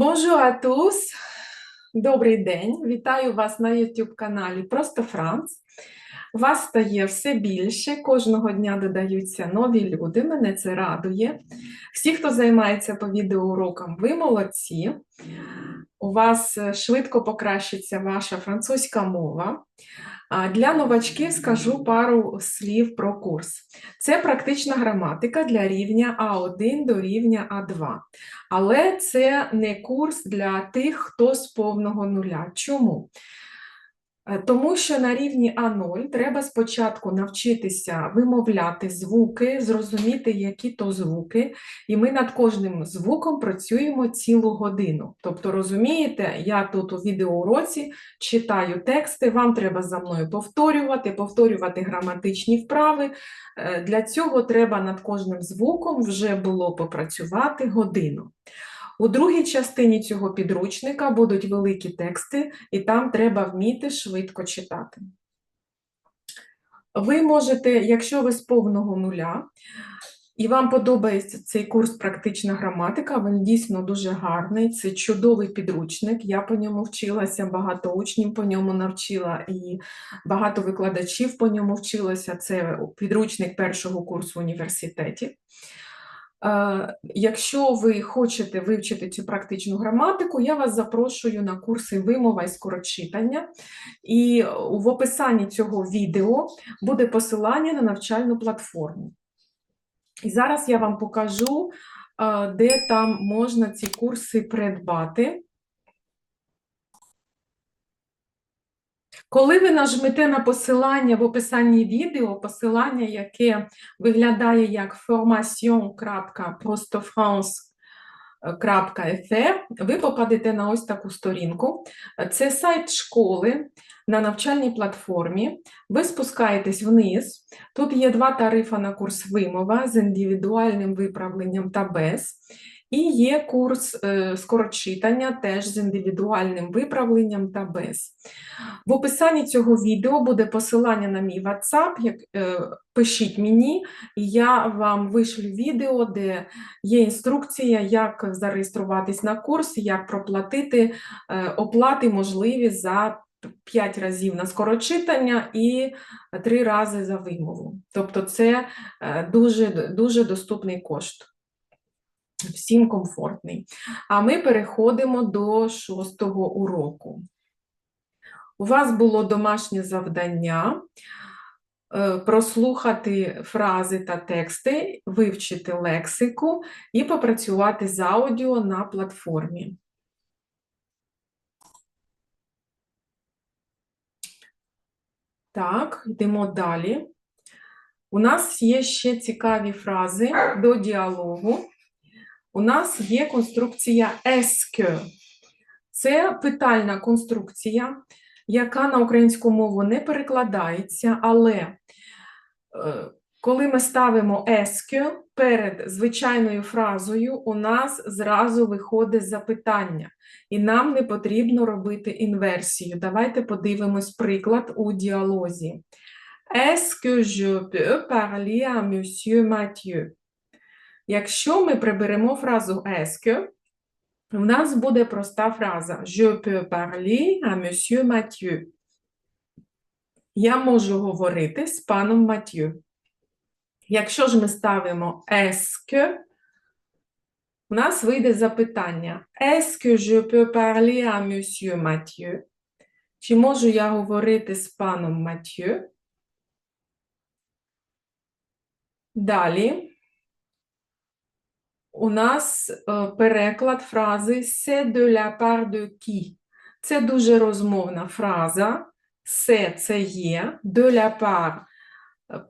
Bonjour à! Добрий день! Вітаю вас на YouTube каналі Просто Франц. Вас стає все більше, кожного дня додаються нові люди, мене це радує. Всі, хто займається по відеоурокам, ви молодці. У вас е, швидко покращиться ваша французька мова. Для новачків скажу пару слів про курс. Це практична граматика для рівня А1 до рівня А2. Але це не курс для тих, хто з повного нуля. Чому? Е, Тому що на рівні А0 треба спочатку навчитися вимовляти звуки, зрозуміти, які то звуки, і ми над кожним звуком працюємо цілу годину. Тобто, розумієте, я тут у відеоуроці читаю тексти, вам треба за мною повторювати, повторювати граматичні вправи. Е, Для цього треба над кожним звуком вже було попрацювати годину. У другій частині цього підручника будуть великі тексти, і там треба вміти швидко читати. Ви можете, якщо ви з повного нуля, і вам подобається цей курс практична граматика, він дійсно дуже гарний, це чудовий підручник. Я по ньому вчилася, багато учнів по ньому навчила, і багато викладачів по ньому вчилося. Це підручник першого курсу в університеті. Е, Якщо ви хочете вивчити цю практичну граматику, я вас запрошую на курси вимова і скорочитання. І в описанні цього відео буде посилання на навчальну платформу. І зараз я вам покажу, е, де там можна ці курси придбати. Коли ви нажмете на посилання в описанні відео, посилання, яке виглядає як formation.prostofrance.fr, ви попадете на ось таку сторінку. Це сайт школи на навчальній платформі. Ви спускаєтесь вниз. Тут є два тарифи на курс вимова з індивідуальним виправленням та без. І є курс е, скорочитання теж з індивідуальним виправленням та без. В описанні цього відео буде посилання на мій WhatsApp. Як, е, пишіть мені, і я вам вишлю відео, де є інструкція, як зареєструватись на курс, як проплатити е, оплати можливі за 5 разів на скорочитання і 3 рази за вимову. Тобто це дуже, дуже доступний кошт. Всім комфортний. А ми переходимо до шостого уроку. У вас було домашнє завдання е, прослухати фрази та тексти, вивчити лексику і попрацювати з аудіо на платформі. Так, йдемо далі. У нас є ще цікаві фрази до діалогу. У нас є конструкція que. Це питальна конструкція, яка на українську мову не перекладається, але е, коли ми ставимо que перед звичайною фразою, у нас зразу виходить запитання, і нам не потрібно робити інверсію. Давайте подивимось приклад у діалозі. Est-ce que je peux parler à monsieur Mathieu? Якщо ми приберемо фразу est que, у нас буде проста фраза Je peux parler à monsieur Mathieu. Я можу говорити з паном Матью. Якщо ж ми ставимо est que, у нас вийде запитання Est-ce que je peux parler à monsieur Mathieu? Чи можу я говорити з паном Матью? Далі у нас е, переклад фрази «C'est de la part de qui?» Це дуже розмовна фраза. «C'est» – це є, «de la part».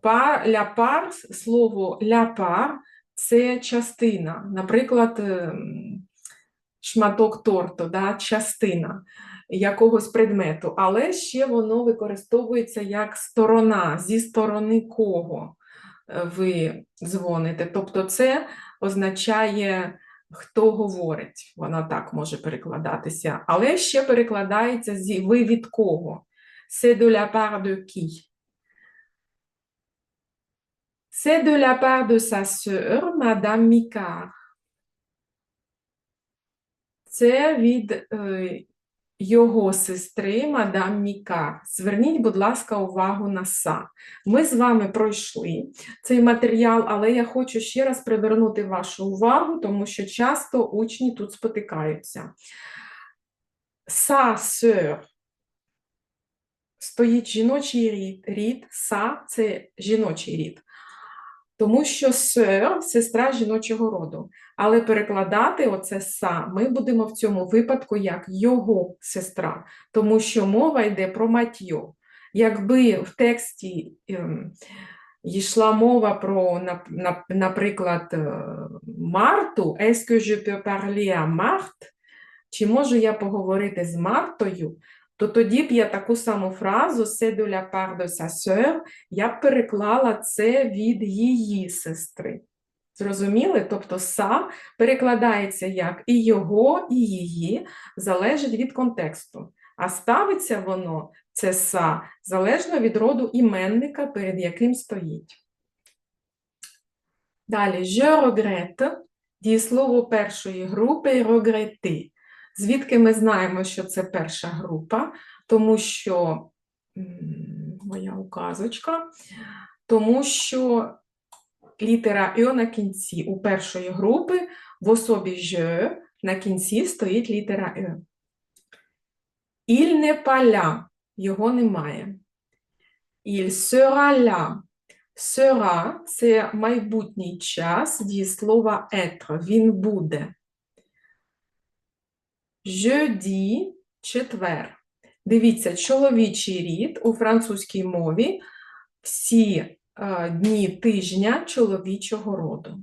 Par, la part, слово «la part» – це частина. Наприклад, ем, шматок торту, да, частина якогось предмету. Але ще воно використовується як сторона, зі сторони кого е, ви дзвоните. Тобто це означає, хто говорить. Вона так може перекладатися. Але ще перекладається зі ви від кого. C'est de la part de qui? C'est de la part de sa sœur, Madame Micard. Це від е, його сестри мадам Міка. Зверніть, будь ласка, увагу на са. Ми з вами пройшли цей матеріал, але я хочу ще раз привернути вашу увагу, тому що часто учні тут спотикаються. Са сер стоїть жіночий рід, рід са це жіночий рід. Тому що сер сестра жіночого роду. Але перекладати оце са ми будемо в цьому випадку як його сестра, тому що мова йде про матьо. Якби в тексті ем, йшла мова про, нап- нап- наприклад, е, Марту, est-ce que je peux parler à Marthe? Чи можу я поговорити з Мартою? То тоді б я таку саму фразу «c'est de la part de sa sœur» я б переклала це від її сестри. Зрозуміли? Тобто «са» перекладається як і його, і її, залежить від контексту. А ставиться воно, це «са», залежно від роду іменника, перед яким стоїть. Далі, je regrette, дієслово першої групи regretter. Звідки ми знаємо, що це перша група? Тому що моя указочка, тому що літера «ё» на кінці у першої групи в особі «je» на кінці стоїть літера «е». Il n'est pas là, його немає. Sera là. Sera – це майбутній час дієслова être, він буде. Jeudi – четвер. Дивіться, чоловічий рід у французькій мові всі е, дні тижня чоловічого роду.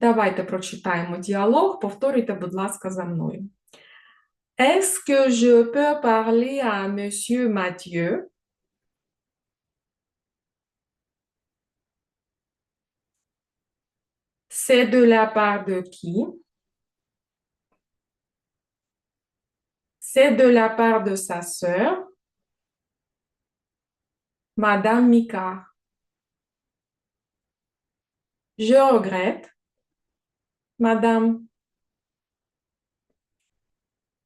Давайте прочитаємо діалог. Повторюйте, будь ласка, за мною. Est-ce que je peux parler à monsieur Mathieu? C'est de la part de qui? C'est de la part de sa sœur, Madame Mika. Je regrette, Madame.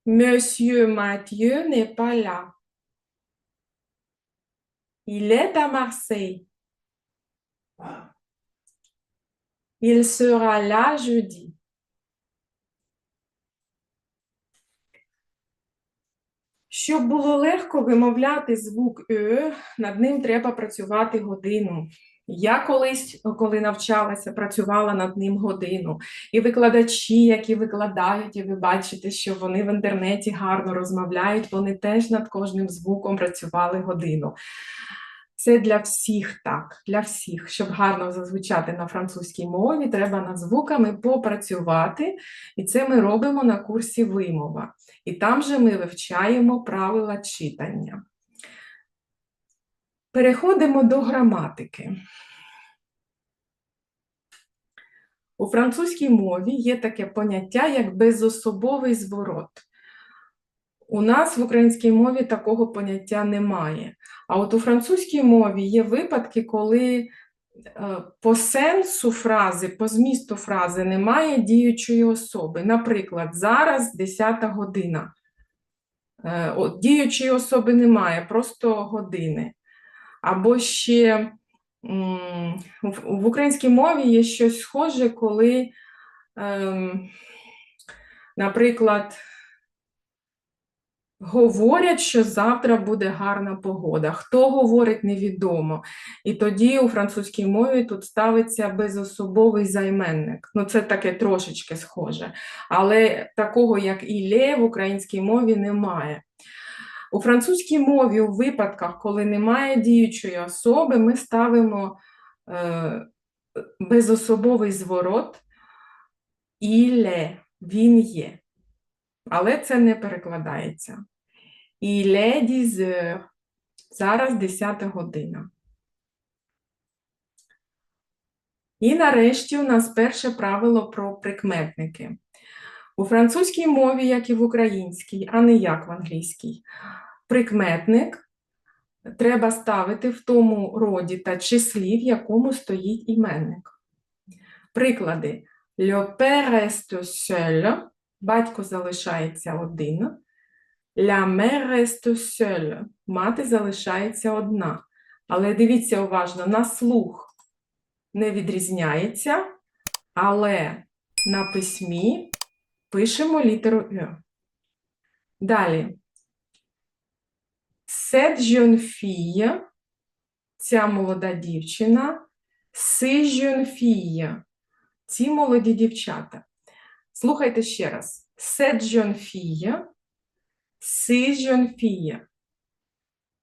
Monsieur Mathieu n'est pas là. Il est à Marseille. Il sera là jeudi. Щоб було легко вимовляти звук Е, над ним треба працювати годину. Я колись, коли навчалася, працювала над ним годину. І викладачі, які викладають, і ви бачите, що вони в інтернеті гарно розмовляють, вони теж над кожним звуком працювали годину. Це для всіх так, для всіх. Щоб гарно зазвучати на французькій мові, треба над звуками попрацювати, і це ми робимо на курсі вимова. І там же ми вивчаємо правила читання. Переходимо до граматики. У французькій мові є таке поняття, як безособовий зворот. У нас в українській мові такого поняття немає. А от у французькій мові є випадки, коли е, по сенсу фрази, по змісту фрази немає діючої особи. Наприклад, зараз 10 година. Е, от, Діючої особи немає, просто години. Або ще в, українській мові є щось схоже, коли, ем, наприклад, Говорять, що завтра буде гарна погода. Хто говорить, невідомо. І тоді у французькій мові тут ставиться безособовий займенник. Ну, це таке трошечки схоже. Але такого, як ілє, в українській мові немає. У французькій мові у випадках, коли немає діючої особи, ми ставимо е, безособовий зворот іле, він є. Але це не перекладається. Est 10 heures. Зараз 10 година. І нарешті у нас перше правило про прикметники. У французькій мові, як і в українській, а не як в англійській, прикметник треба ставити в тому роді та числі, в якому стоїть іменник. Приклади. Le père reste seul. Батько залишається один. La mère reste seule. Мати залишається одна. Але дивіться уважно, на слух не відрізняється, але на письмі пишемо літеру Ю. Далі. Cette jeune fille, ця молода дівчина, ces jeune fille, ці молоді дівчата. Слухайте ще раз. Jeune fille.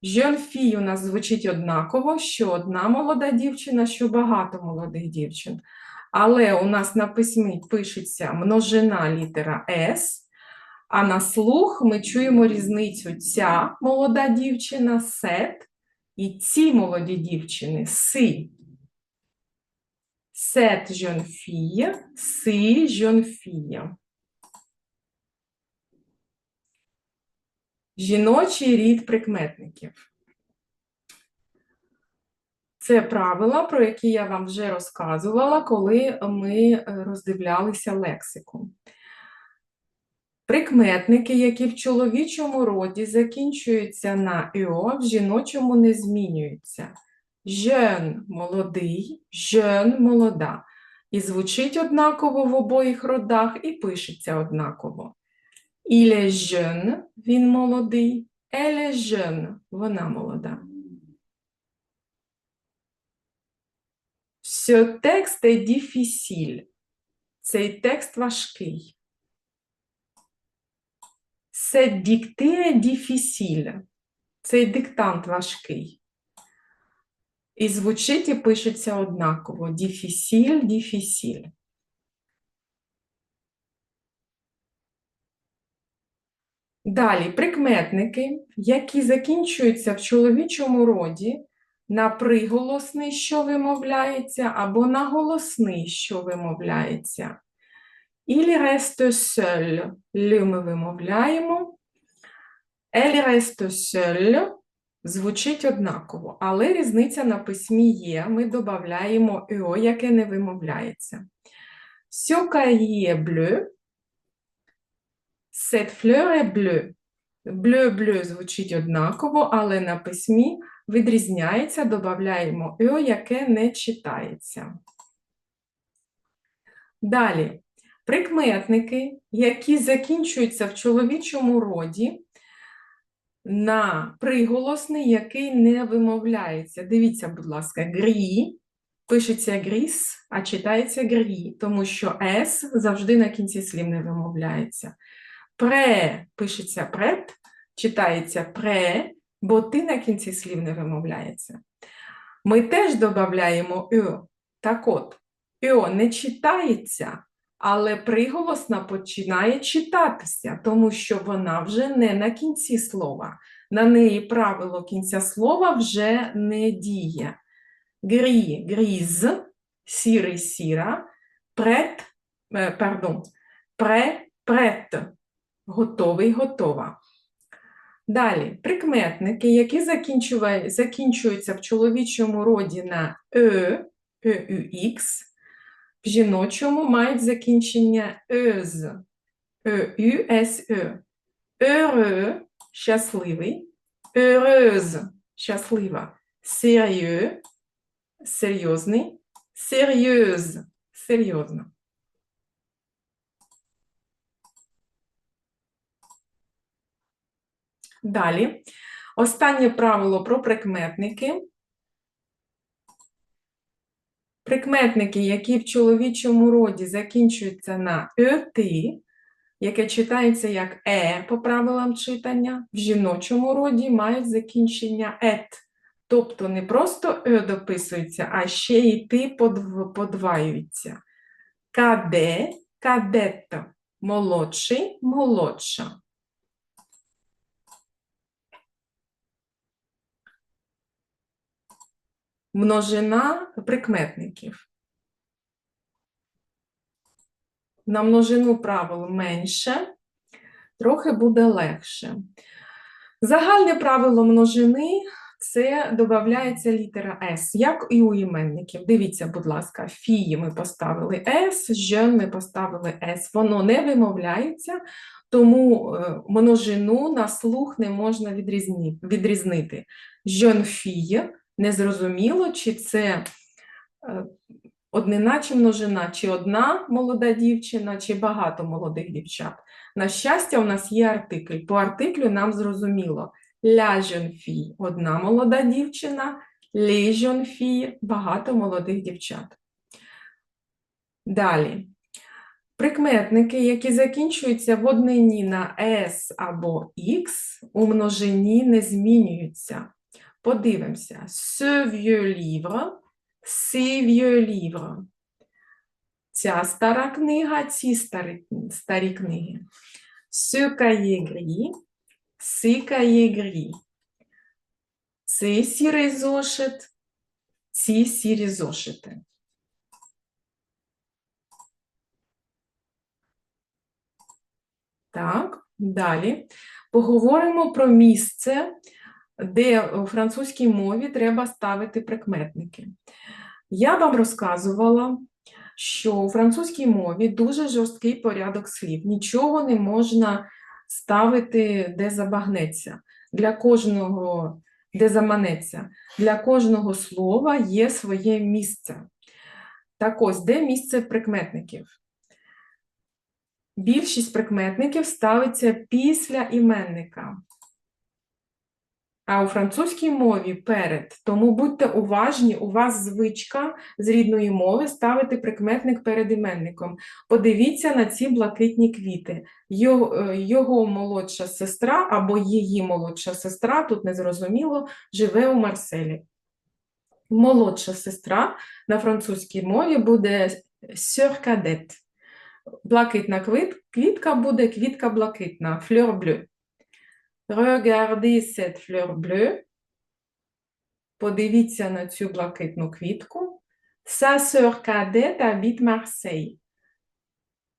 Jeune fille у нас звучить однаково, що одна молода дівчина, що багато молодих дівчин. Але у нас на письмі пишеться множина літера S, а на слух ми чуємо різницю ця молода дівчина сет і ці молоді дівчини си. Cette jeune fille, si jeune fille. Жіночий рід прикметників. Це правила, про які я вам вже розказувала, коли ми е, роздивлялися лексику. Прикметники, які в чоловічому роді закінчуються на «ьо», в жіночому не змінюються. Jeune – молодий, jeune – молода. І звучить однаково в обоїх родах, і пишеться однаково. Est jeune – він молодий, est jeune – вона молода. Ce texte est difficile. Цей текст важкий. Cette dictée difficile. Цей диктант важкий. І звучить і пишеться однаково. Difficile, difficile. Далі прикметники, які закінчуються в чоловічому роді на приголосний, що вимовляється, або на голосний, що вимовляється. Il reste seul. Л ми вимовляємо. Elle reste seule звучить однаково, але різниця на письмі є. Ми додаємо «ё», яке не вимовляється. Est bleu. Cette fleur. Bleu-bleu звучить однаково, але на письмі відрізняється, додаємо «ё», яке не читається. Далі. Прикметники, які закінчуються в чоловічому роді на приголосний, який не вимовляється. Дивіться, будь ласка, грі пишеться гріс, а читається грі, тому що «с» завжди на кінці слів не вимовляється. Пре пишеться прет, читається пре, бо ти на кінці слів не вимовляється. Ми теж додаємо «ё». Так от, «ё» не читається, але приголосна починає читатися, тому що вона вже не на кінці слова. На неї правило кінця слова вже не діє. Грі, гріз, сірий, сіра, прет, е, пардон, пре, прет, готовий, готова. Далі, прикметники, які закінчуються в чоловічому роді на «е», «еюх», в жіночому мають закінчення «өз», «еюсе», «heureux» – щасливий, «heureuse» – щаслива, «sérieux» – серйозний, «sérieuse» – серйозна. Далі. Останнє правило про прикметники. Прикметники, які в чоловічому роді закінчуються на «ет», яке читається як «е» по правилам читання, в жіночому роді мають закінчення «ет». Тобто не просто «е» дописується, а ще й «ти» подв- подваюються. Каде, кадетто, молодший, молодша. Множина прикметників. На множину правил менше, трохи буде легше. Загальне правило множини це додається літера С, як і у іменників. Дивіться, будь ласка, фії ми поставили С, жен ми поставили С. Воно не вимовляється, тому е, множину на слух не можна відрізнити. Жен фіє, незрозуміло, чи це е, однина чи множина, чи одна молода дівчина, чи багато молодих дівчат. На щастя, у нас є артикль. По артиклю нам зрозуміло. Fille – одна молода дівчина, filles – багато молодих дівчат. Далі. Прикметники, які закінчуються в однині на s або x, у множині не змінюються. Подивимося. Ce vieux livre, ces vieux livres. Ця стара книга, ці старі, старі книги. Ce cahier gris, ces cahiers gris. Цей сірий зошит, ці сірі зошити. Так, далі поговоримо про місце, де у французькій мові треба ставити прикметники. Я вам розказувала, що у французькій мові дуже жорсткий порядок слів. Нічого не можна ставити, де забагнеться. Для кожного, де заманеться. Для кожного слова є своє місце. Так ось, де місце прикметників? Більшість прикметників ставиться після іменника. А у французькій мові перед. Тому будьте уважні, у вас звичка з рідної мови ставити прикметник перед іменником. Подивіться на ці блакитні квіти. Його, е, його молодша сестра або її молодша сестра, тут незрозуміло, живе у Марселі. Молодша сестра на французькій мові буде cadette. Блакитна квітка буде квітка блакитна, bleue. Regardez cette fleur bleue. Подивіться на цю блакитну квітку. Sa sœur cadette habite Marseille.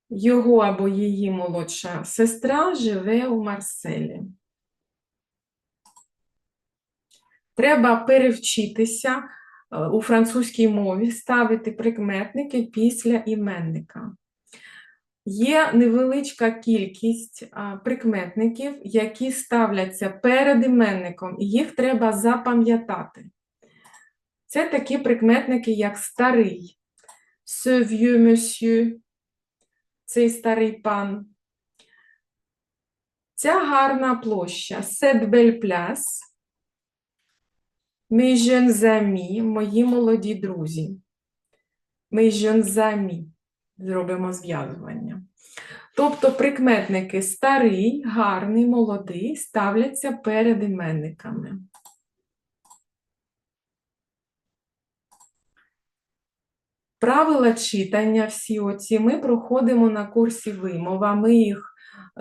Його або її молодша сестра живе у Марселі. Треба перевчитися е, у французькій мові ставити прикметники після іменника. Є невеличка кількість прикметників, які ставляться перед іменником, і їх треба запам'ятати. Це такі прикметники, як старий, ce vieux monsieur, цей старий пан. Ця гарна площа, cette belle place, mes jeunes amis, мої молоді друзі. Mes jeunes amis. Зробимо зв'язування. Тобто прикметники старий, гарний, молодий ставляться перед іменниками. Правила читання всі оці ми проходимо на курсі вимова. Ми їх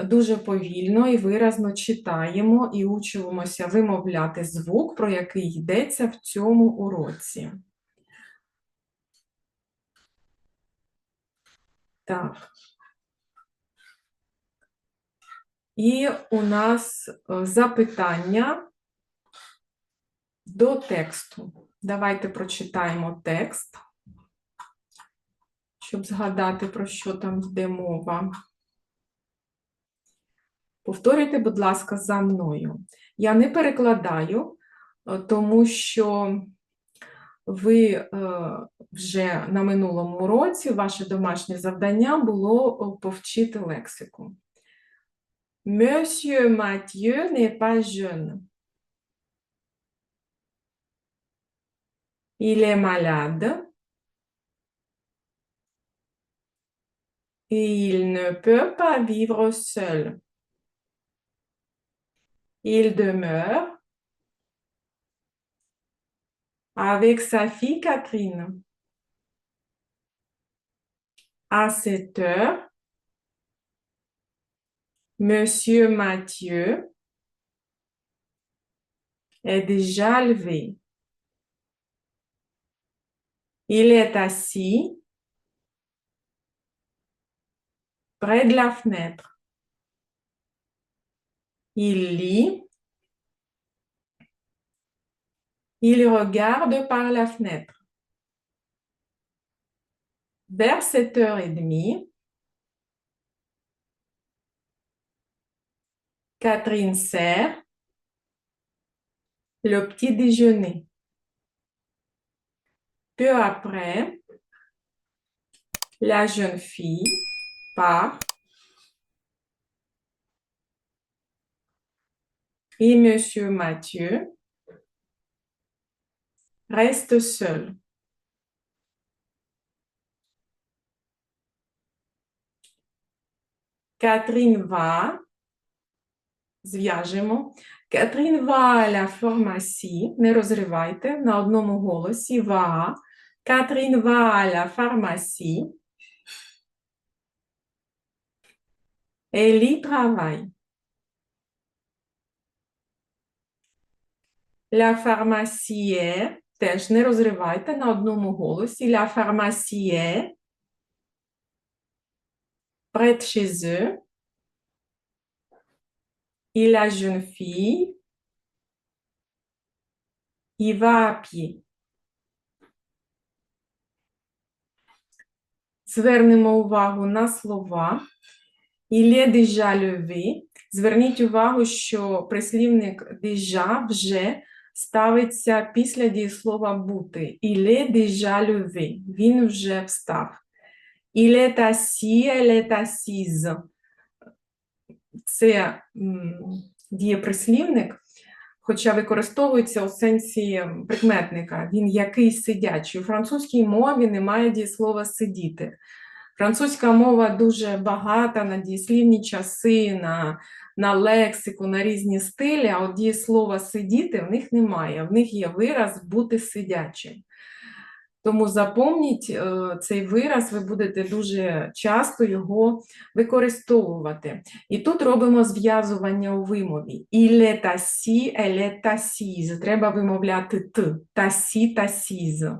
дуже повільно і виразно читаємо і учимося вимовляти звук, про який йдеться в цьому уроці. Так. І у нас е, запитання до тексту. Давайте прочитаємо текст, щоб згадати, про що там йде мова. Повторюйте, будь ласка, за мною. Я не перекладаю, е, тому що ви е, вже на минулому році ваше домашнє завдання було е, повчити лексику. Monsieur Mathieu n'est pas jeune. Il est malade. Et il ne peut pas vivre seul. Il demeure avec sa fille Catherine. À cette heure, Monsieur Mathieu est déjà levé. Il est assis près de la fenêtre. Il lit Il regarde par la fenêtre. Vers 7h30, Catherine sert le petit déjeuner. Peu après, la jeune fille part et Monsieur Mathieu reste seul. Catherine va, зв'яжемо. Catherine va à la pharmacie, не розривайте, на одному голосі va. Catherine va à la pharmacie. Elle y travaille. La pharmacie est, теж не розривайте на одному голосі. La pharmacie est près chez eux. Et la jeune fille y va à pied. Звернемо увагу на слова. Il est déjà levé. Зверніть увагу, що прислівник déjà вже ставиться після дієслова бути. Est déjà levé. Він вже встав. Il est assis, elle est assise. Це дієприслівник, хоча використовується у сенсі прикметника. Він який сидячий. У французькій мові немає дієслова сидіти. Французька мова дуже багата на дієслівні часи, на, на лексику, на різні стилі, а от дієслова сидіти в них немає. В них є вираз бути сидячим. Тому запомніть е, цей вираз, ви будете дуже часто його використовувати. І тут робимо зв'язування у вимові. Il est assis, elle est assise. Треба вимовляти т. Tassi, tassise.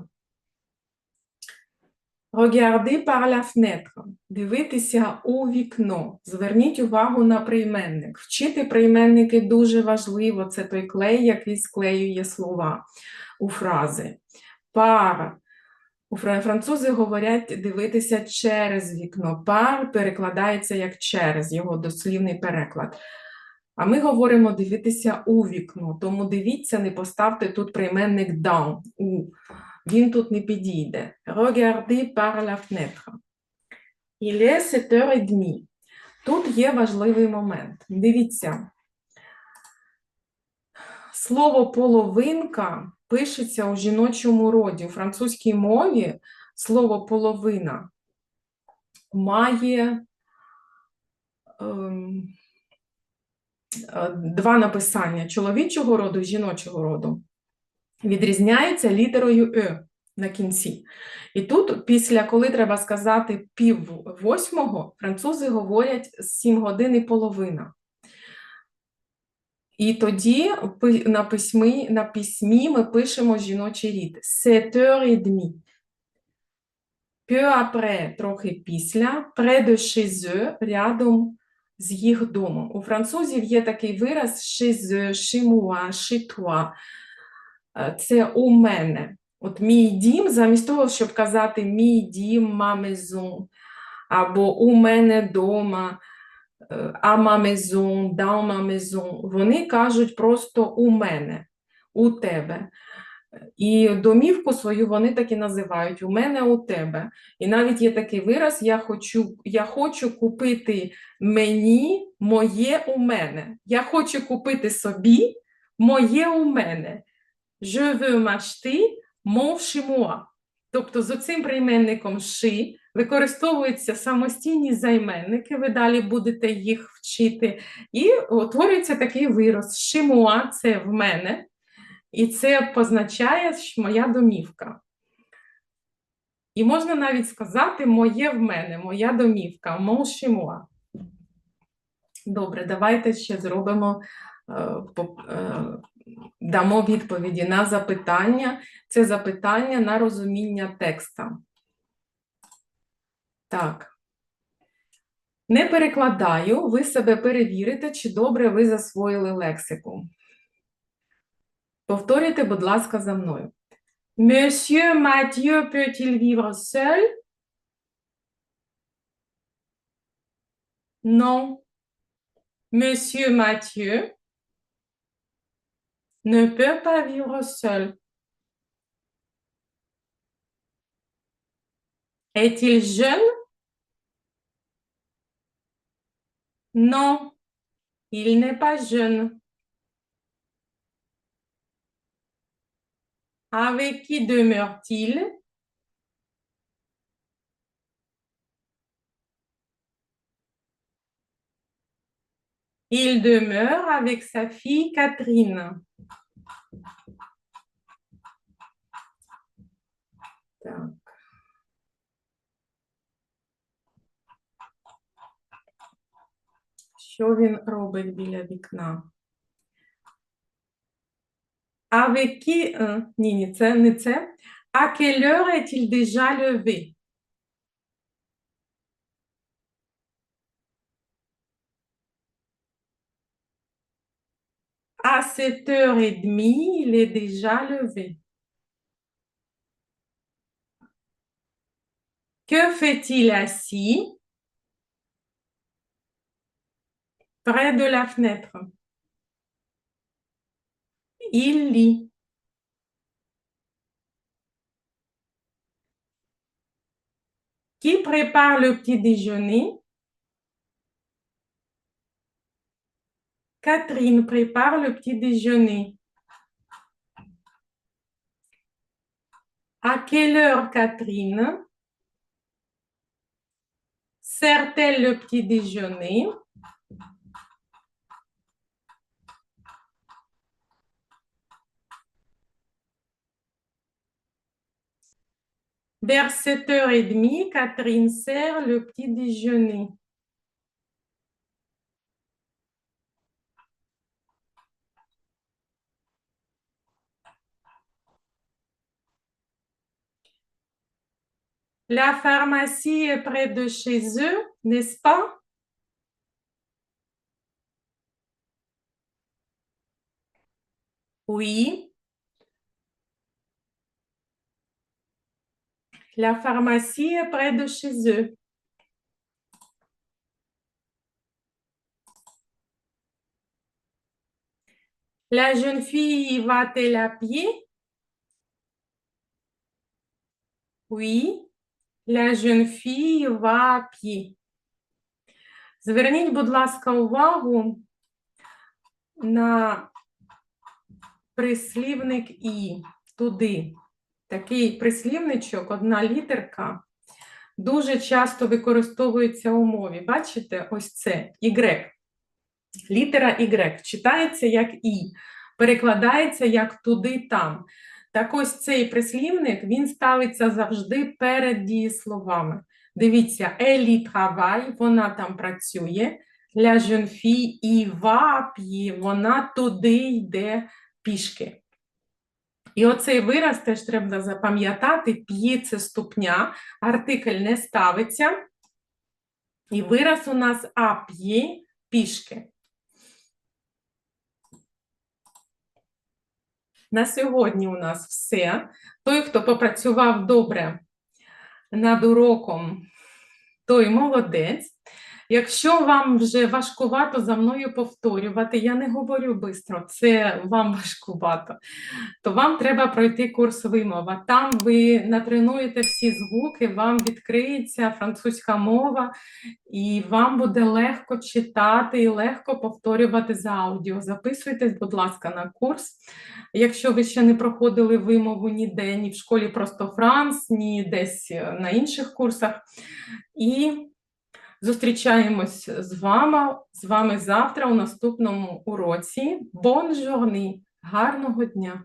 Regarder par la fenêtre. Дивитися у вікно. Зверніть увагу на прийменник. Вчити прийменники дуже важливо. Це той клей, який склеює слова у фрази. Par. У французи говорять дивитися через вікно. Par перекладається як через його дослівний переклад. А ми говоримо дивитися у вікно. Тому дивіться, не поставте тут прийменник dans, у. Він тут не підійде. Regardez par la fenêtre. Il est 7h30. Тут є важливий момент. Дивіться. Слово половинка пишеться у жіночому роді. У французькій мові слово половина має ем, е, два написання чоловічого роду і жіночого роду. Відрізняється літерою Е на кінці. І тут, після, коли треба сказати пів восьмого, французи говорять сім годин і половина. І тоді на письмі, на письмі ми пишемо жіночий рід. 7 heures et demie. Peu après, трохи після, près de chez рядом з їх домом. У французів є такий вираз moi, chez toi. Е, Це у мене. От мій дім, замість того, щоб казати мій дім, maison, або у мене дома, е, ma maison, dans ma вони кажуть просто у мене, у тебе. І домівку свою вони так і називають у мене, у тебе. І навіть є такий вираз: я хочу, я хочу купити мені моє у мене. Я хочу купити собі моє у мене. Je veux m'acheter mon chez. Тобто з оцим прийменником ши використовуються самостійні займенники, ви далі будете їх вчити, і утворюється такий вираз. Шимуа це в мене, і це позначає моя домівка. І можна навіть сказати моє в мене, моя домівка, chez moi. Добре, давайте ще зробимо, е, е, дамо відповіді на запитання. Це запитання на розуміння текста. Так. Не перекладаю, ви себе перевірите, чи добре ви засвоїли лексику. Повторюйте, будь ласка, за мною. Monsieur Mathieu peut-il vivre seul? Non. Monsieur Mathieu ne peut pas vivre seul. Est-il jeune? Non, il n'est pas jeune. Avec qui demeure-t-il? Il demeure avec sa fille Catherine. Так. Що він робить біля вікна? Avec qui... е, Ні, ні, це не це. À quelle heure est-il déjà levé? À 7h30, il est déjà levé. Que fait-il assis près de la fenêtre? Il lit. Qui prépare le petit déjeuner? Catherine prépare le petit déjeuner. À quelle heure, Catherine? Sert-elle le petit déjeuner? Vers 7h30, Catherine sert le petit déjeuner. La pharmacie est près de chez eux, n'est-ce pas? Oui. La pharmacie est près de chez eux. La jeune fille va-t-elle à pied? Oui. Jeune fille va à. Зверніть, будь ласка, увагу на прислівник і туди. Такий прислівничок, одна літерка, дуже часто використовується у мові. Бачите, ось це Y. Літера Y читається як І, перекладається як туди там. Так ось цей прислівник він ставиться завжди перед дієсловами. Дивіться, Елі travaille, вона там працює. Jeune fille y va вона туди йде пішки. І оцей вираз теж треба запам'ятати. П'є це ступня, артикль не ставиться. І вираз у нас а п'є пішки. На сьогодні у нас все. Той, хто попрацював добре над уроком, той молодець. Якщо вам вже важкувато за мною повторювати, я не говорю швидко, це вам важкувато, то вам треба пройти курс вимова. Там ви натренуєте всі звуки, вам відкриється французька мова, і вам буде легко читати і легко повторювати за аудіо. Записуйтесь, будь ласка, на курс. Якщо ви ще не проходили вимову ніде, ні в школі просто Франц, ні десь на інших курсах. І зустрічаємось з вами, з вами завтра у наступному уроці. Бон жорні! Гарного дня!